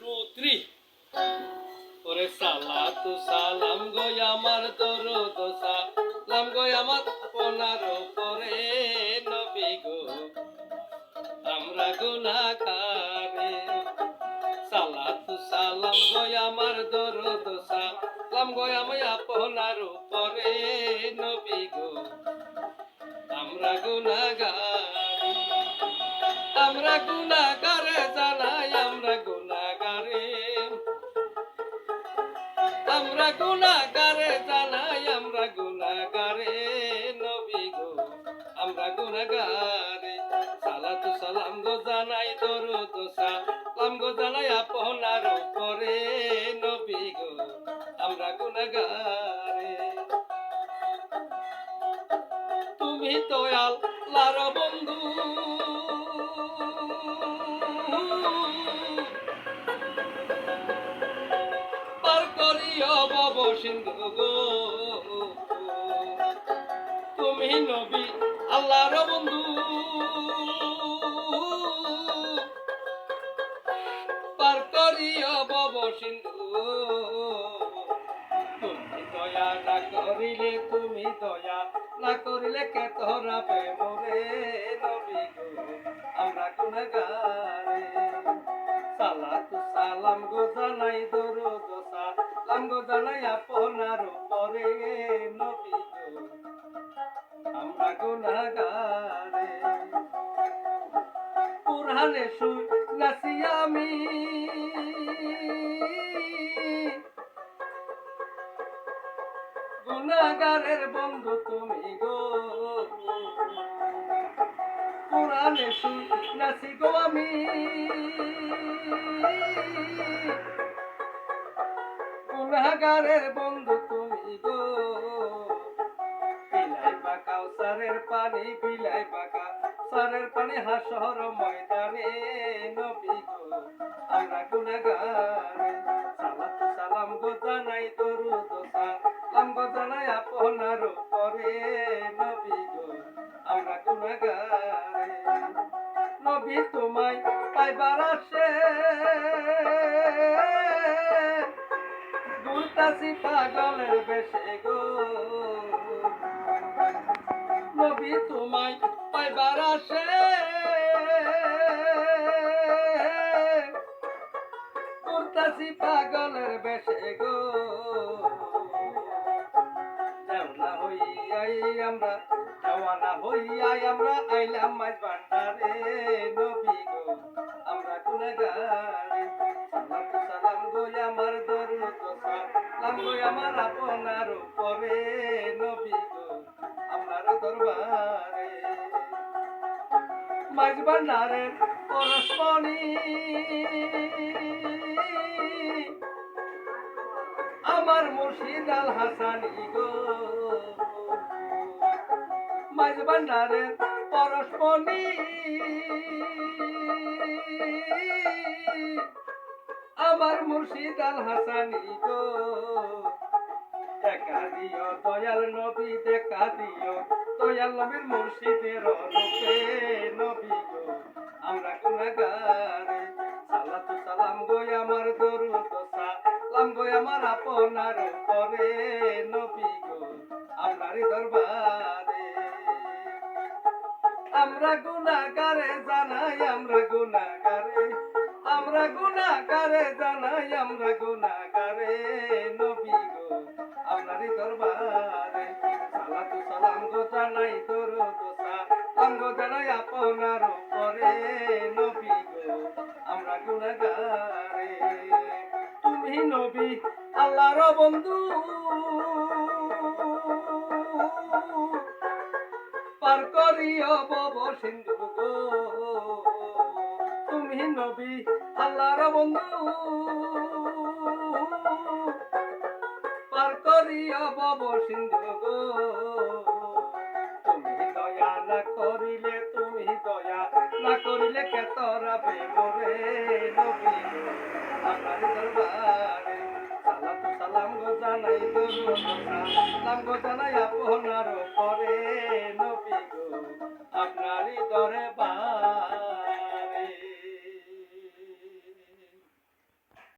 Two three ওরে আমার দরুদ সালাম গো আমার গুনাহগারে সালাতু সালাম গো। আমার আপনার উপরে নবী গো। আমরা গুনাহগারে আমরা গুনাহগারে আমরা গুনাহগারে সালাতু সালাম গো জানাই দরুদ সালাম। গো জানাই আপনার উপরে, নবী গো, আমরা গুনাহগারে তুমি তো আল্লাহর বন্ধু। পার করিও বব সিন্ধু গো। তুমি নবী আল্লাহর বন্ধু। পার করিও বব সিন্ধু। তুমি দয়া না করিলে, তুমি দয়া না করিলে কে তোরা মরে নবী গো? আমরা গুনাহগারে সালাতু সালাম গো জানাই দরুদ সালাম গো জানাই আপনার উপরে নবী গো। আমরা গুনাহগারে পুরানে সুই নাসি আমি। গুনাহগারের বন্ধু তুমি গো। পুরানে সুই নাসি গো আমি। গুনাহগারের বন্ধু তুমি গো। সারের পানি বিলাই বাঁকা। সারের পানি হাসর ময়দানে নবী গো। আমরা গুনাহগারে সালাত সালাম গো জানাই দরুদ সালাম গো জানাই আপনার উপরে নবী গো। আমরা গুনাহগারে নবী তোমায় পাইবার আসে। ঘুরতাছি পাগলের বেশে গো। নবী তোমায় পাইবার আসে। ঘুরতাছি পাগলের বেশে গো। দেওলা হইয়াই আমরা, দেওয়ানা হইয়াই আমরা আইলাম মাঝ ভান্ডারে। নবী গো, আমরা গুনাহগারে সালাম গো আমার দরুদ সালাম গো আমার আপনার উপরে। দরবারে মাঝ ভান্ডারে পরশমণি। আমার মুর্শিদ আল হাসানি গো মাঝ ভান্ডারের পরশমণি। আমার মুর্শিদ আল হাসানি গো দেখা দিও, দয়াল নবী দেখা দিও, দয়াল নবীর মুর্শিদের রূপে নবী আমরা গুনাহগারে সালাতু সালাম গো আমার দরুদ সালাম গো আমার আপনার উপরে নবী গো। আপনারই দরবারে। আমরা গুনাহগারে জানাই, আমরা গুনাহগারে আমরা গুনাহগারে জানাই, আমরা গুনাহগারে নবী আপনারই দরবারে। সালাতু সালাম গো জানাই দরুদ সালাম গো জানাই আপনার উপরে নবী গো, আমরা গুনাহগারে তুমি নবী, আল্লাহর বন্ধু। পার করিও বব সিন্ধু গো। তুমি নবী, আল্লাহর বন্ধু। করিয়া বাব সিন্ধু গো। তুমি দয়া না করিলে, তুমি দয়া না করিলে কেতরা বেমরে নবী? দরবারে সালাম সালাম গো জানাই গো সালাম গো জানাই আপনার পরে